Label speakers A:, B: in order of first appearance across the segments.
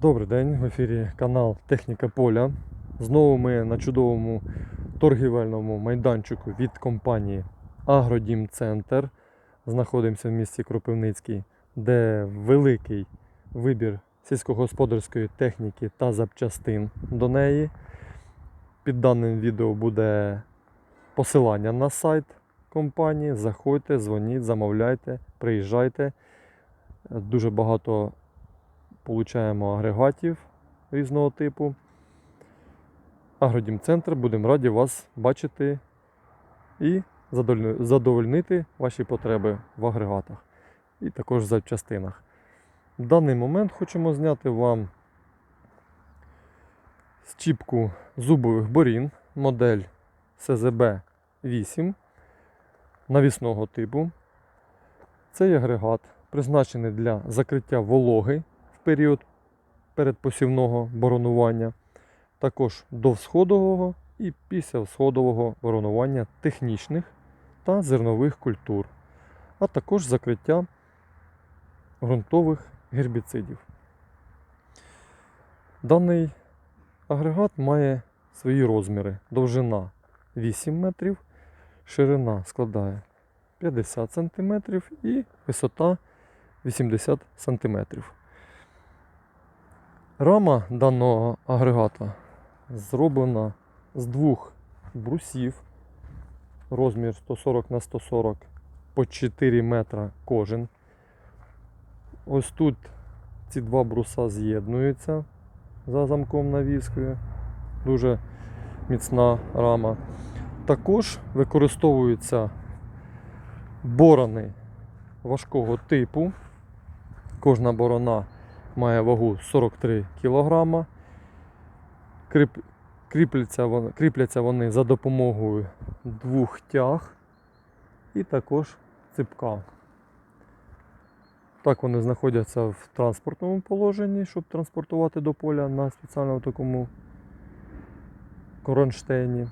A: Добрий день, в ефірі канал Техніка Поля. Знову ми на чудовому торгівельному майданчику від компанії Агродім Центр. Знаходимося в місті Кропивницький, де великий вибір сільськогосподарської техніки та запчастин до неї. Під даним відео буде посилання на сайт компанії. Заходьте, дзвоніть, замовляйте, приїжджайте. Дуже багато получаємо агрегатів різного типу. Агродім Центр, будемо раді вас бачити і задовольнити ваші потреби в агрегатах і також в запчастинах. В даний момент хочемо зняти вам щіпку зубових борін, модель СЗБ 8 навісного типу. Цей агрегат призначений для закриття вологи період передпосівного боронування, також довсходового і післявсходового боронування технічних та зернових культур, а також закриття ґрунтових гербіцидів. Даний агрегат має свої розміри. Довжина 8 метрів, ширина складає 50 см і висота 80 см. Рама даного агрегата зроблена з двох брусів, розмір 140 на 140 по 4 метра кожен. Ось тут ці два бруса з'єднуються за замком навіскою. Дуже міцна рама. Також використовуються борони важкого типу. Кожна борона має вагу 43 кг. Кріп, кріпляться, вони, кріпляться вони за допомогою двох тяг і також ципка. Так вони знаходяться в транспортному положенні, щоб транспортувати до поля на спеціальному такому кронштейні.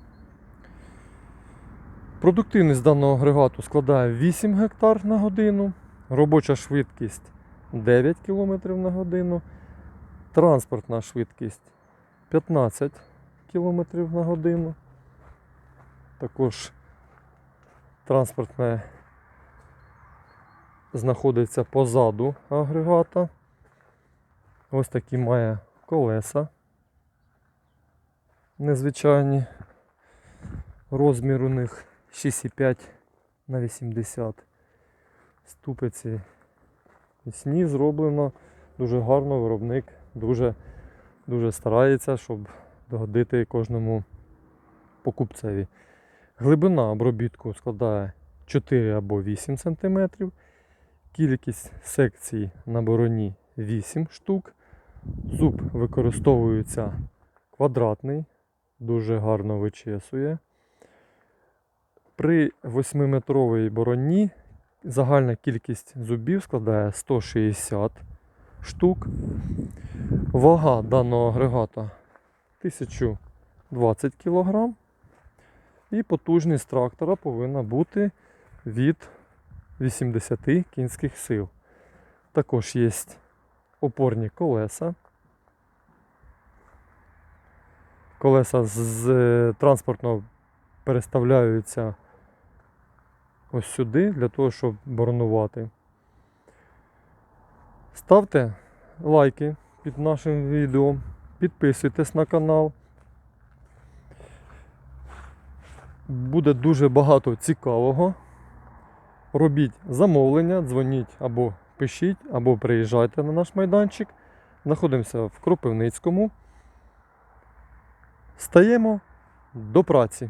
A: Продуктивність даного агрегату складає 8 гектар на годину, робоча швидкість 9 км на годину, транспортна швидкість 15 км на годину. Також транспортне знаходиться позаду агрегата. Ось такі має колеса незвичайні. Розмір у них 6,5 на 80. Ступиці міцні зроблено. Дуже гарно виробник дуже, дуже старається, щоб догодити кожному покупцеві. Глибина обробітку складає 4 або 8 см. Кількість секцій на бороні 8 штук. Зуб використовується квадратний, дуже гарно вичесує. При 8-метровій бороні загальна кількість зубів складає 160 штук. Вага даного агрегата 1020 кг. І потужність трактора повинна бути від 80 кінських сил. Також є опорні колеса. Колеса з е, транспортного переставляються ось сюди для того, щоб боронувати. Ставте лайки під нашим відео, підписуйтесь на канал. Буде дуже багато цікавого. Робіть замовлення, дзвоніть або пишіть, або приїжджайте на наш майданчик. Знаходимося в Кропивницькому. Стаємо до праці.